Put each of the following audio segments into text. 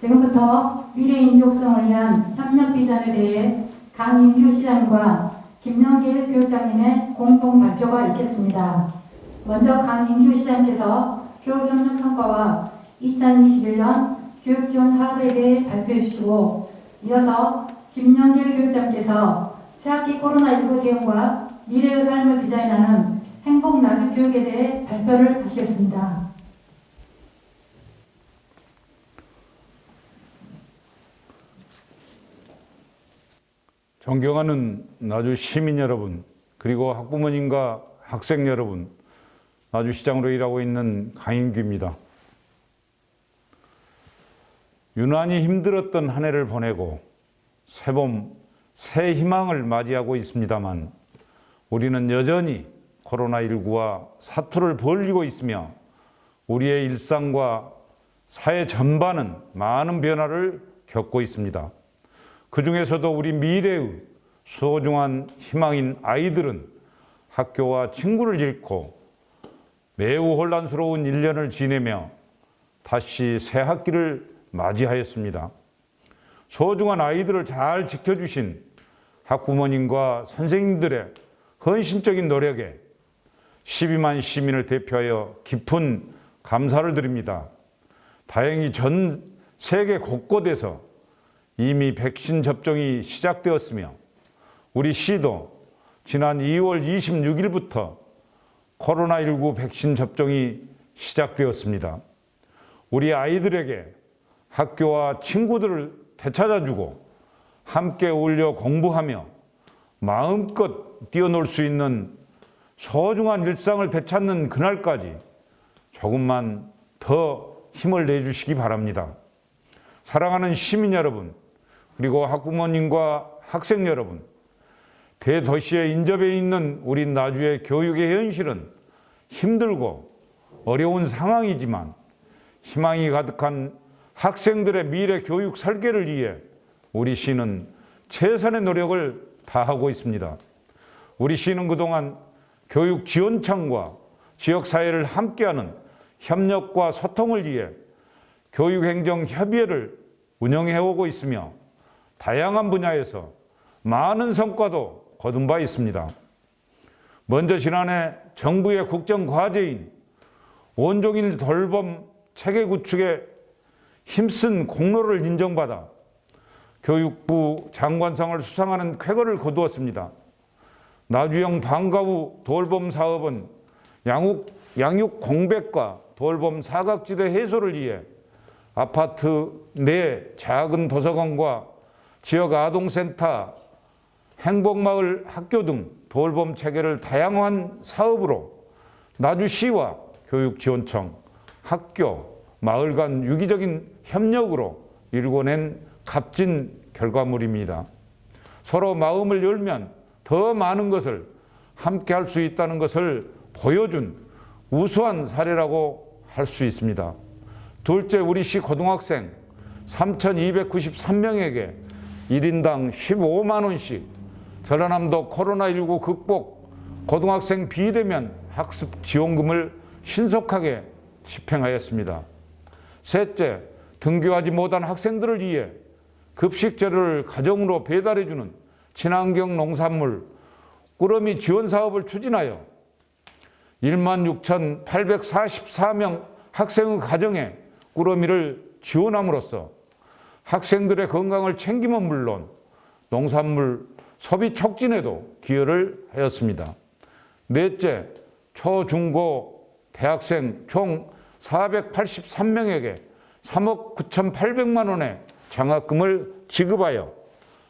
지금부터 미래인족성을 위한 협력 비전에 대해 강인규 시장과 김영길 교육장님의 공동 발표가 있겠습니다. 먼저 강인규 시장께서 교육협력 성과와 2021년 교육지원 사업에 대해 발표해 주시고 이어서 김영길 교육장께서 새학기 코로나19 대응과 미래의 삶을 디자인하는 행복 나주 교육에 대해 발표를 하시겠습니다. 존경하는 나주 시민 여러분, 그리고 학부모님과 학생 여러분, 나주시장으로 일하고 있는 강인규입니다. 유난히 힘들었던 한 해를 보내고 새봄, 새 희망을 맞이하고 있습니다만 우리는 여전히 코로나19와 사투를 벌리고 있으며 우리의 일상과 사회 전반은 많은 변화를 겪고 있습니다. 그 중에서도 우리 미래의 소중한 희망인 아이들은 학교와 친구를 잃고 매우 혼란스러운 1년을 지내며 다시 새 학기를 맞이하였습니다. 소중한 아이들을 잘 지켜주신 학부모님과 선생님들의 헌신적인 노력에 12만 시민을 대표하여 깊은 감사를 드립니다. 다행히 전 세계 곳곳에서 이미 백신 접종이 시작되었으며 우리 시도 지난 2월 26일부터 코로나19 백신 접종이 시작되었습니다. 우리 아이들에게 학교와 친구들을 되찾아주고 함께 어울려 공부하며 마음껏 뛰어놀 수 있는 소중한 일상을 되찾는 그날까지 조금만 더 힘을 내주시기 바랍니다. 사랑하는 시민 여러분, 그리고 학부모님과 학생 여러분, 대도시에 인접해 있는 우리 나주의 교육의 현실은 힘들고 어려운 상황이지만 희망이 가득한 학생들의 미래 교육 설계를 위해 우리 시는 최선의 노력을 다하고 있습니다. 우리 시는 그동안 교육 지원청과 지역사회를 함께하는 협력과 소통을 위해 교육행정협의회를 운영해오고 있으며 다양한 분야에서 많은 성과도 거둔 바 있습니다. 먼저 지난해 정부의 국정 과제인 온종일 돌봄 체계 구축에 힘쓴 공로를 인정받아 교육부 장관상을 수상하는 쾌거를 거두었습니다. 나주형 방과후 돌봄 사업은 양육, 양육 공백과 돌봄 사각지대 해소를 위해 아파트 내 작은 도서관과 지역 아동센터, 행복마을 학교 등 돌봄 체계를 다양한 사업으로 나주시와 교육지원청, 학교, 마을 간 유기적인 협력으로 일궈낸 값진 결과물입니다. 서로 마음을 열면 더 많은 것을 함께 할 수 있다는 것을 보여준 우수한 사례라고 할 수 있습니다. 둘째, 우리 시 고등학생 3,293명에게 1인당 15만 원씩 전라남도 코로나19 극복 고등학생 비대면 학습 지원금을 신속하게 집행하였습니다. 셋째, 등교하지 못한 학생들을 위해 급식 재료를 가정으로 배달해주는 친환경 농산물 꾸러미 지원 사업을 추진하여 1만 6,844명 학생의 가정에 꾸러미를 지원함으로써 학생들의 건강을 챙김은 물론 농산물 소비 촉진에도 기여를 하였습니다. 넷째, 초, 중, 고 대학생 총 483명에게 3억 9,800만 원의 장학금을 지급하여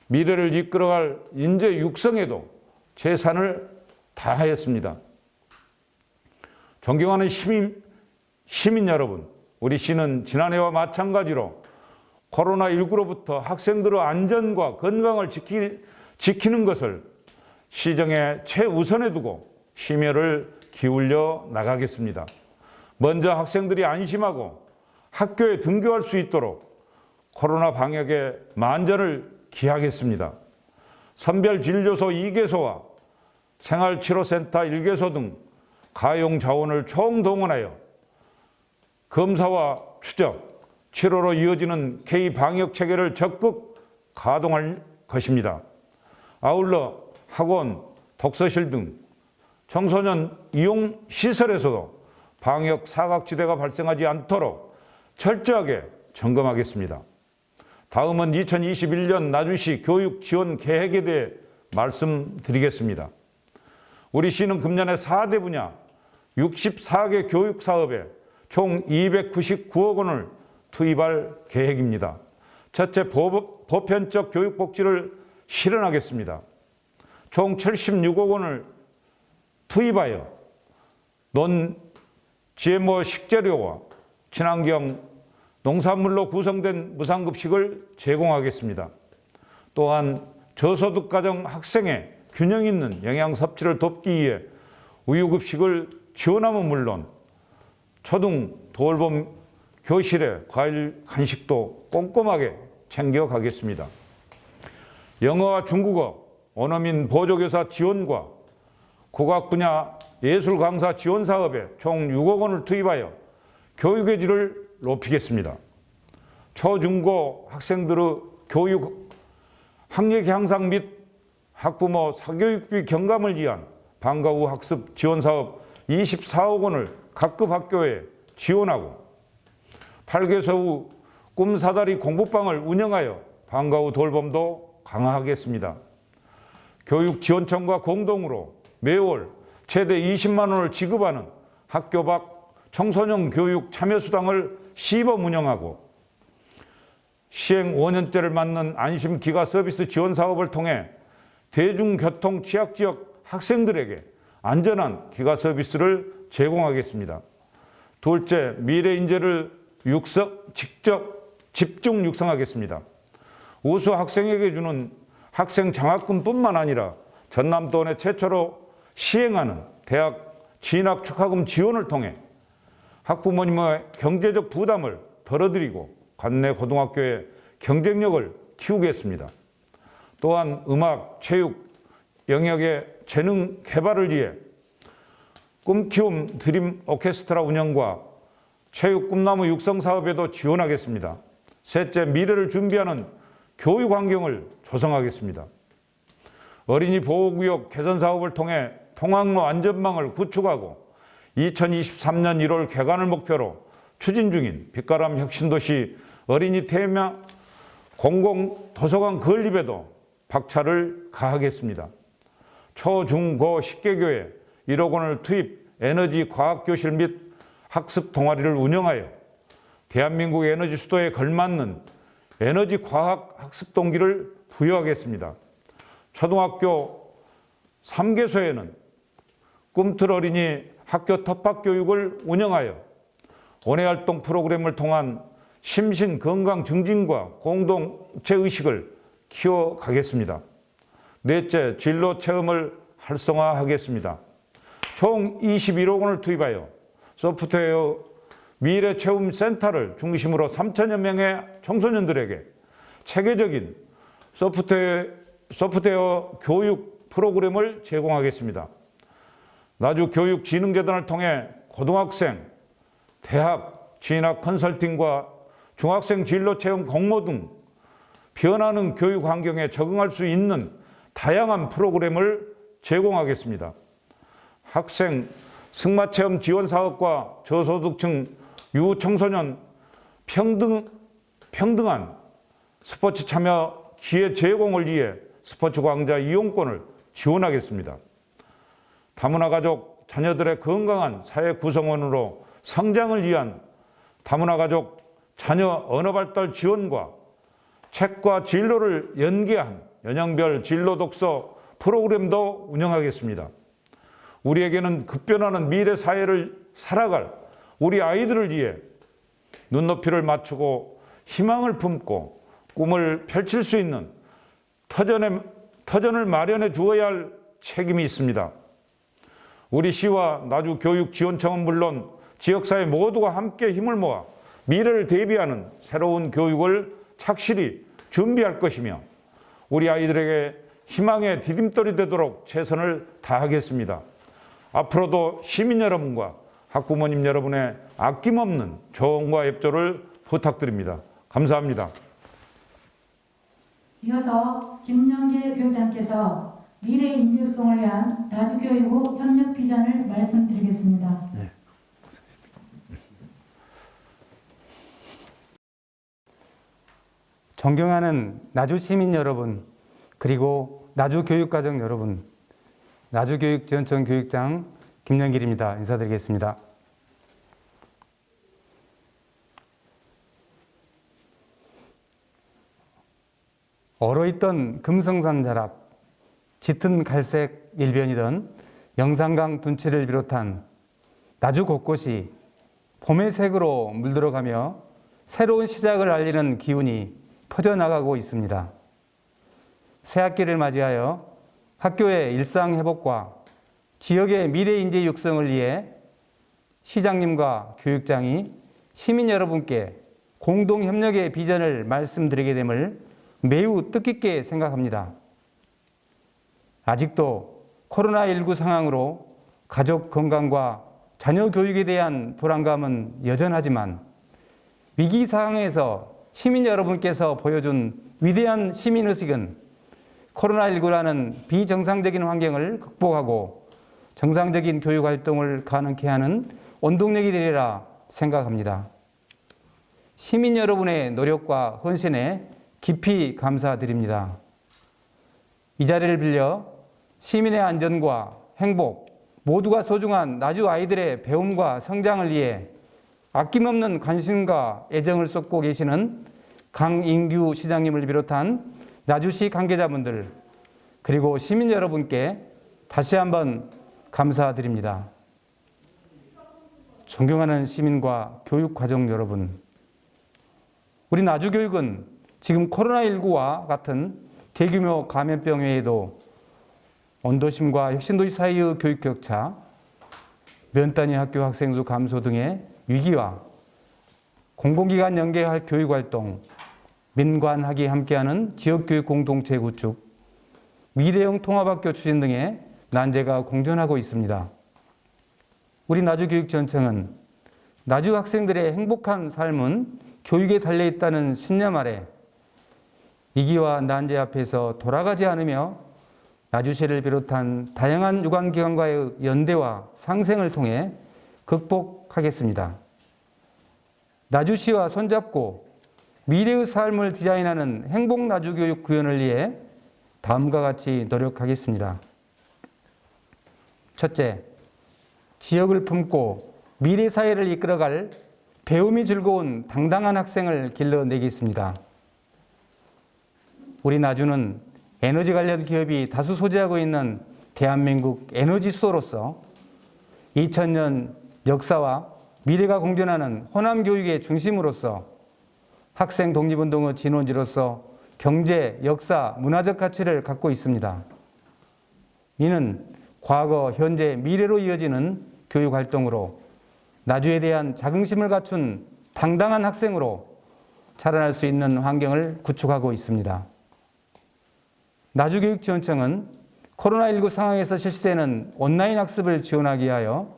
미래를 이끌어갈 인재 육성에도 최선을 다하였습니다. 존경하는 시민, 시민 여러분, 우리 시는 지난해와 마찬가지로 코로나19로부터 학생들의 안전과 건강을 지키, 지키는 것을 시정에 최우선에 두고 심혈을 기울여 나가겠습니다. 먼저 학생들이 안심하고 학교에 등교할 수 있도록 코로나 방역에 만전을 기하겠습니다. 선별진료소 2개소와 생활치료센터 1개소 등 가용 자원을 총동원하여 검사와 추적, 7호로 이어지는 K 방역 체계를 적극 가동할 것입니다. 아울러 학원, 독서실 등 청소년 이용 시설에서도 방역 사각지대가 발생하지 않도록 철저하게 점검하겠습니다. 다음은 2021년 나주시 교육 지원 계획에 대해 말씀드리겠습니다. 우리 시는 금년에 4대 분야 64개 교육 사업에 총 299억 원을 투입할 계획입니다. 첫째, 보- 보편적 교육 복지를 실현하겠습니다. 총 76억 원을 투입하여 논 GMO 식재료와 친환경 농산물로 구성된 무상급식을 제공하겠습니다. 또한 저소득 가정 학생의 균형 있는 영양 섭취를 돕기 위해 우유급식을 지원하면 물론 초등 돌봄 교실의 과일 간식도 꼼꼼하게 챙겨 가겠습니다. 영어와 중국어, 원어민 보조교사 지원과 국악 분야 예술 강사 지원 사업에 총 6억 원을 투입하여 교육의 질을 높이겠습니다. 초중고 학생들의 교육 학력 향상 및 학부모 사교육비 경감을 위한 방과 후 학습 지원 사업 24억 원을 각급 학교에 지원하고 8개서 후 꿈사다리 공부방을 운영하여 방과 후 돌봄도 강화하겠습니다. 교육지원청과 공동으로 매월 최대 20만 원을 지급하는 학교 밖 청소년 교육 참여수당을 시범 운영하고 시행 5년째를 맞는 안심 기가 서비스 지원 사업을 통해 대중교통 취약 지역 학생들에게 안전한 기가 서비스를 제공하겠습니다. 둘째, 미래 인재를 육성, 직접 집중 육성하겠습니다. 우수 학생에게 주는 학생 장학금뿐만 아니라 전남도 내 최초로 시행하는 대학 진학 축하금 지원을 통해 학부모님의 경제적 부담을 덜어드리고 관내 고등학교의 경쟁력을 키우겠습니다. 또한 음악, 체육 영역의 재능 개발을 위해 꿈키움 드림 오케스트라 운영과 체육 꿈나무 육성 사업에도 지원하겠습니다. 셋째, 미래를 준비하는 교육 환경을 조성하겠습니다. 어린이 보호구역 개선 사업을 통해 통학로 안전망을 구축하고 2023년 1월 개관을 목표로 추진 중인 빛가람 혁신도시 어린이 테마 공공 도서관 건립에도 박차를 가하겠습니다. 초, 중, 고 10개교에 1억 원을 투입 에너지 과학교실 및 학습 동아리를 운영하여 대한민국 에너지 수도에 걸맞는 에너지 과학 학습 동기를 부여하겠습니다. 초등학교 3개소에는 꿈틀 어린이 학교 텃밭 교육을 운영하여 원예 활동 프로그램을 통한 심신 건강 증진과 공동체 의식을 키워 가겠습니다. 넷째, 진로 체험을 활성화하겠습니다. 총 21억 원을 투입하여 소프트웨어 미래 체험 센터를 중심으로 3천여 명의 청소년들에게 체계적인 소프트웨어, 소프트웨어 교육 프로그램을 제공하겠습니다. 나주 교육진흥재단을 통해 고등학생, 대학 진학 컨설팅과 중학생 진로 체험 공모 등 변하는 교육 환경에 적응할 수 있는 다양한 프로그램을 제공하겠습니다. 학생 승마 체험 지원 사업과 저소득층 유청소년 평등 평등한 스포츠 참여 기회 제공을 위해 스포츠 광자 이용권을 지원하겠습니다. 다문화 가족 자녀들의 건강한 사회 구성원으로 성장을 위한 다문화 가족 자녀 언어 발달 지원과 책과 진로를 연계한 연령별 진로 독서 프로그램도 운영하겠습니다. 우리에게는 급변하는 미래 사회를 살아갈 우리 아이들을 위해 눈높이를 맞추고 희망을 품고 꿈을 펼칠 수 있는 터전에, 터전을 마련해 주어야 할 책임이 있습니다. 우리 시와 나주 교육 지원청은 물론 지역사회 모두가 함께 힘을 모아 미래를 대비하는 새로운 교육을 착실히 준비할 것이며 우리 아이들에게 희망의 디딤돌이 되도록 최선을 다하겠습니다. 앞으로도 시민 여러분과 학부모님 여러분의 아낌없는 조언과 협조를 부탁드립니다. 감사합니다. 이어서 김영길 교육장께서 미래 인재 육성을 위한 나주교육부 협력 비전을 말씀드리겠습니다. 존경하는 나주 시민 여러분, 그리고 나주 교육가정 여러분, 나주교육지원청 교육장 김영길입니다. 인사드리겠습니다. 얼어있던 금성산 자락, 짙은 갈색 일변이던 영산강 둔치를 비롯한 나주 곳곳이 봄의 색으로 물들어가며 새로운 시작을 알리는 기운이 퍼져나가고 있습니다. 새 학기를 맞이하여 학교의 일상 회복과 지역의 미래 인재 육성을 위해 시장님과 교육장이 시민 여러분께 공동 협력의 비전을 말씀드리게 됨을 매우 뜻깊게 생각합니다. 아직도 코로나19 상황으로 가족 건강과 자녀 교육에 대한 불안감은 여전하지만 위기 상황에서 시민 여러분께서 보여준 위대한 시민의식은 코로나19라는 비정상적인 환경을 극복하고 정상적인 교육 활동을 가능케 하는 원동력이 되리라 생각합니다. 시민 여러분의 노력과 헌신에 깊이 감사드립니다. 이 자리를 빌려 시민의 안전과 행복 모두가 소중한 나주 아이들의 배움과 성장을 위해 아낌없는 관심과 애정을 쏟고 계시는 강인규 시장님을 비롯한 나주시 관계자분들 그리고 시민 여러분께 다시 한번 감사드립니다. 존경하는 시민과 교육 과정 여러분, 우리 나주 교육은 지금 코로나19와 같은 대규모 감염병 외에도 언도심과 혁신도시 사이의 교육 격차, 면 단위 학교 학생 수 감소 등의 위기와 공공기관 연계할 교육 활동, 민관학이 함께하는 지역교육 공동체 구축, 미래형 통합학교 추진 등의 난제가 공존하고 있습니다. 우리 나주교육전청은 나주 학생들의 행복한 삶은 교육에 달려 있다는 신념 아래 위기와 난제 앞에서 돌아가지 않으며 나주시를 비롯한 다양한 유관기관과의 연대와 상생을 통해 극복하겠습니다. 나주시와 손잡고 미래의 삶을 디자인하는 행복 나주 교육 구현을 위해 다음과 같이 노력하겠습니다. 첫째, 지역을 품고 미래 사회를 이끌어갈 배움이 즐거운 당당한 학생을 길러내겠습니다. 우리 나주는 에너지 관련 기업이 다수 소재하고 있는 대한민국 에너지 수도로서 2000년 역사와 미래가 공존하는 호남 교육의 중심으로서 학생 독립운동의 진원지로서 경제, 역사, 문화적 가치를 갖고 있습니다. 이는 과거, 현재, 미래로 이어지는 교육 활동으로 나주에 대한 자긍심을 갖춘 당당한 학생으로 자라날 수 있는 환경을 구축하고 있습니다. 나주교육지원청은 코로나19 상황에서 실시되는 온라인 학습을 지원하기 위하여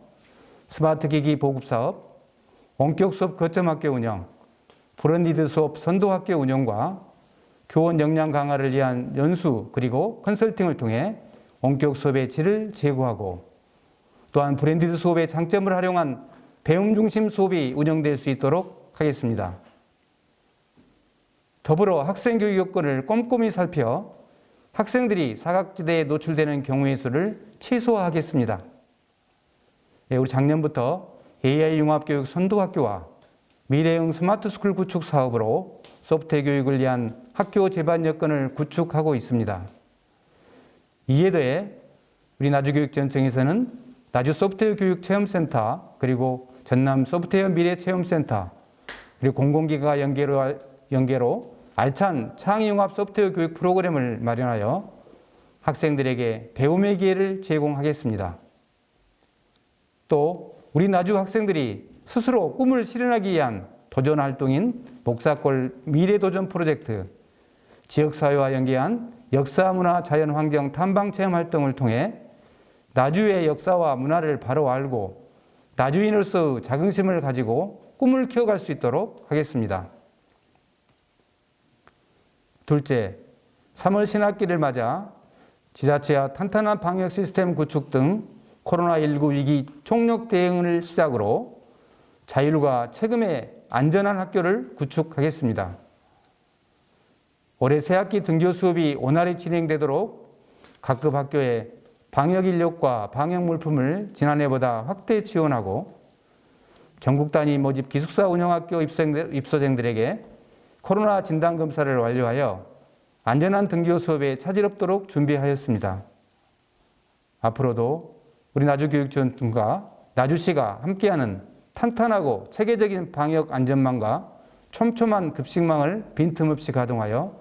스마트 기기 보급 사업, 원격 수업 거점 학교 운영, 브랜디드 수업 선도 학교 운영과 교원 역량 강화를 위한 연수 그리고 컨설팅을 통해 원격 수업의 질을 제고하고 또한 브랜디드 수업의 장점을 활용한 배움 중심 수업이 운영될 수 있도록 하겠습니다. 더불어 학생 교육 여건을 꼼꼼히 살펴 학생들이 사각지대에 노출되는 경우의 수를 최소화하겠습니다. 예, 우리 작년부터 AI 융합교육 선도학교와 미래형 스마트스쿨 구축 사업으로 소프트웨어 교육을 위한 학교 제반 여건을 구축하고 있습니다. 이에 더해 우리 나주교육전청에서는 나주 소프트웨어 교육 체험센터 그리고 전남 소프트웨어 미래 체험센터 그리고 공공기관 연계로, 연계로 알찬 창의융합 소프트웨어 교육 프로그램을 마련하여 학생들에게 배움의 기회를 제공하겠습니다. 또 우리 나주 학생들이 스스로 꿈을 실현하기 위한 도전 활동인 목사골 미래 도전 프로젝트, 지역사회와 연계한 역사, 문화, 자연, 환경 탐방 체험 활동을 통해 나주의 역사와 문화를 바로 알고 나주인으로서의 자긍심을 가지고 꿈을 키워갈 수 있도록 하겠습니다. 둘째, 3월 신학기를 맞아 지자체와 탄탄한 방역 시스템 구축 등 코로나19 위기 총력 대응을 시작으로 자율과 책임의 안전한 학교를 구축하겠습니다. 올해 새학기 등교 수업이 원활히 진행되도록 각급 학교에 방역 인력과 방역 물품을 지난해보다 확대 지원하고 전국 단위 모집 기숙사 운영학교 입소생들- 입소생들에게 코로나 진단 검사를 완료하여 안전한 등교 수업에 차질 없도록 준비하였습니다. 앞으로도 우리 나주교육지원팀과 나주시가 함께하는 탄탄하고 체계적인 방역 안전망과 촘촘한 급식망을 빈틈없이 가동하여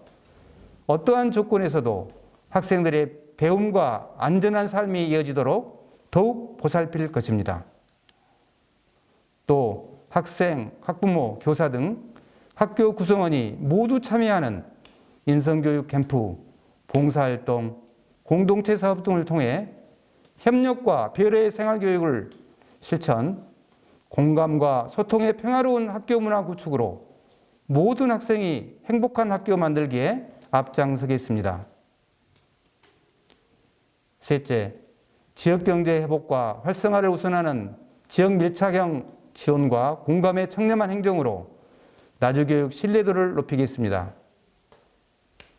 어떠한 조건에서도 학생들의 배움과 안전한 삶이 이어지도록 더욱 보살필 것입니다. 또 학생, 학부모, 교사 등 학교 구성원이 모두 참여하는 인성교육 캠프, 봉사활동, 공동체 사업 등을 통해 협력과 배려의 생활교육을 실천, 공감과 소통의 평화로운 학교 문화 구축으로 모든 학생이 행복한 학교 만들기에 앞장서겠습니다. 셋째, 지역 경제 회복과 활성화를 우선하는 지역 밀착형 지원과 공감의 청렴한 행정으로 나주교육 신뢰도를 높이겠습니다.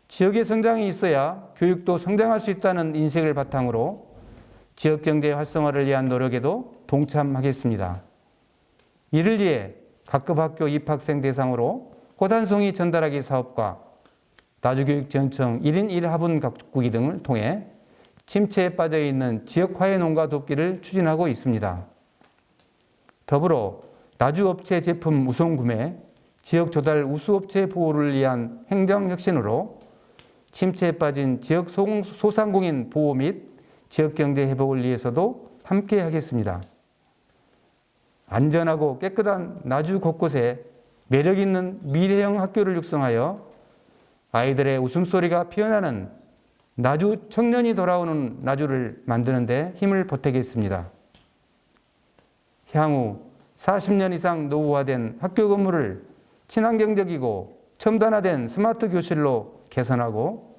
지역의 성장이 있어야 교육도 성장할 수 있다는 인식을 바탕으로 지역경제 활성화를 위한 노력에도 동참하겠습니다. 이를 위해 각급 학교 입학생 대상으로 고단송이 전달하기 사업과 나주교육지원청 1인 1화분 가꾸기 등을 통해 침체에 빠져 있는 지역화해 농가 돕기를 추진하고 있습니다. 더불어 나주 업체 제품 우선 구매, 지역 조달 우수업체 보호를 위한 행정 혁신으로 침체에 빠진 지역 소- 소상공인 보호 및 지역 경제 회복을 위해서도 함께 하겠습니다. 안전하고 깨끗한 나주 곳곳에 매력 있는 미래형 학교를 육성하여 아이들의 웃음소리가 피어나는 나주 청년이 돌아오는 나주를 만드는데 힘을 보태겠습니다. 향후 40년 이상 노후화된 학교 건물을 친환경적이고 첨단화된 스마트 교실로 개선하고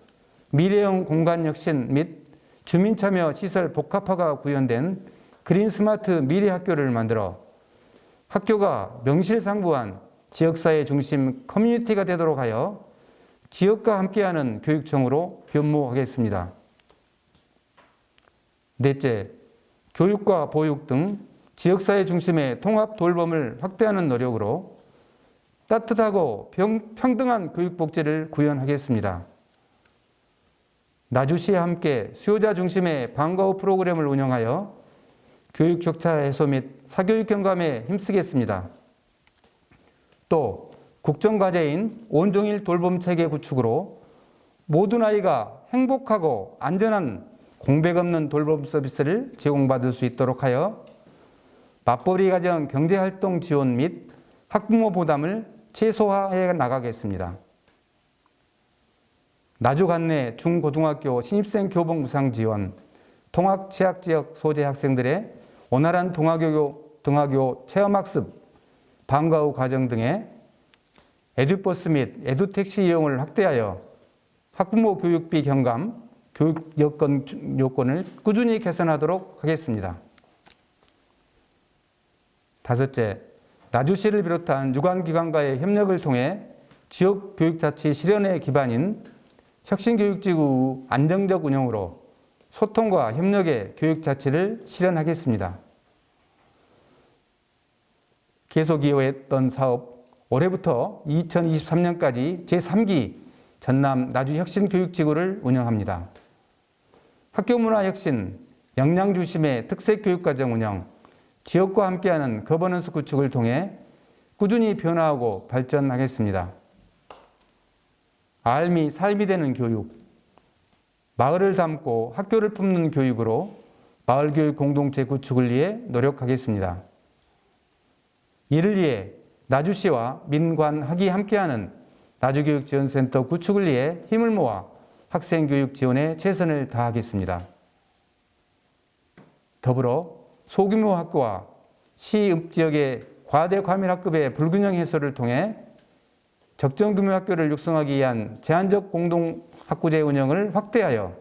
미래형 공간 혁신 및 주민 참여 시설 복합화가 구현된 그린 스마트 미래 학교를 만들어 학교가 명실상부한 지역사회 중심 커뮤니티가 되도록 하여 지역과 함께하는 교육청으로 변모하겠습니다. 넷째, 교육과 보육 등 지역사회 중심의 통합 돌봄을 확대하는 노력으로 따뜻하고 평, 평등한 교육복지를 구현하겠습니다. 나주시와 함께 수요자 중심의 방과 후 프로그램을 운영하여 교육 격차 해소 및 사교육 경감에 힘쓰겠습니다. 또 국정과제인 온종일 돌봄 체계 구축으로 모든 아이가 행복하고 안전한 공백 없는 돌봄 서비스를 제공받을 수 있도록 하여 맞벌이 가정 경제활동 지원 및 학부모 부담을 최소화해 나가겠습니다. 나주 관내 중고등학교 신입생 교복 무상 지원, 통학 취약 지역 소재 학생들의 원활한 동학교, 동학교 체험학습, 방과 후 과정 등의 에듀버스 및 에듀택시 이용을 확대하여 학부모 교육비 경감, 교육 여건, 요건을 꾸준히 개선하도록 하겠습니다. 다섯째, 나주시를 비롯한 유관기관과의 협력을 통해 지역 교육자치 실현의 기반인 혁신교육지구 안정적 운영으로 소통과 협력의 교육자치를 실현하겠습니다. 계속 이어했던 사업 올해부터 2023년까지 제3기 전남 나주혁신교육지구를 운영합니다. 학교문화혁신, 역량중심의 특색교육과정 운영, 지역과 함께하는 거버넌스 구축을 통해 꾸준히 변화하고 발전하겠습니다. 알미 삶이 되는 교육, 마을을 담고 학교를 품는 교육으로 마을 교육 공동체 구축을 위해 노력하겠습니다. 이를 위해 나주시와 민관학이 함께하는 나주교육지원센터 구축을 위해 힘을 모아 학생교육 지원에 최선을 다하겠습니다. 더불어 소규모 학교와 시읍 지역의 과대 과밀 학급의 불균형 해소를 통해 적정 규모 학교를 육성하기 위한 제한적 공동 학구제 운영을 확대하여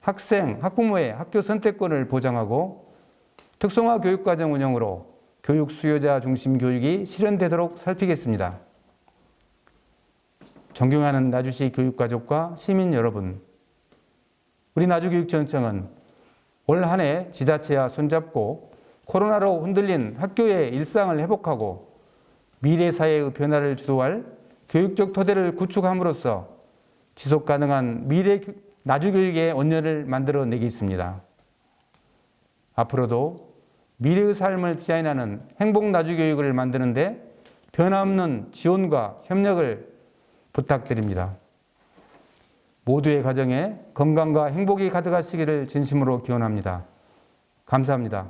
학생, 학부모의 학교 선택권을 보장하고 특성화 교육과정 운영으로 교육 수요자 중심 교육이 실현되도록 살피겠습니다. 존경하는 나주시 교육가족과 시민 여러분, 우리 나주교육청은 올 한 해 지자체와 손잡고 코로나로 흔들린 학교의 일상을 회복하고 미래 사회의 변화를 주도할 교육적 토대를 구축함으로써 지속 가능한 미래 교- 나주 교육의 원년을 만들어 내겠습니다. 앞으로도 미래의 삶을 디자인하는 행복 나주 교육을 만드는데 변함없는 지원과 협력을 부탁드립니다. 모두의 가정에 건강과 행복이 가득하시기를 진심으로 기원합니다. 감사합니다.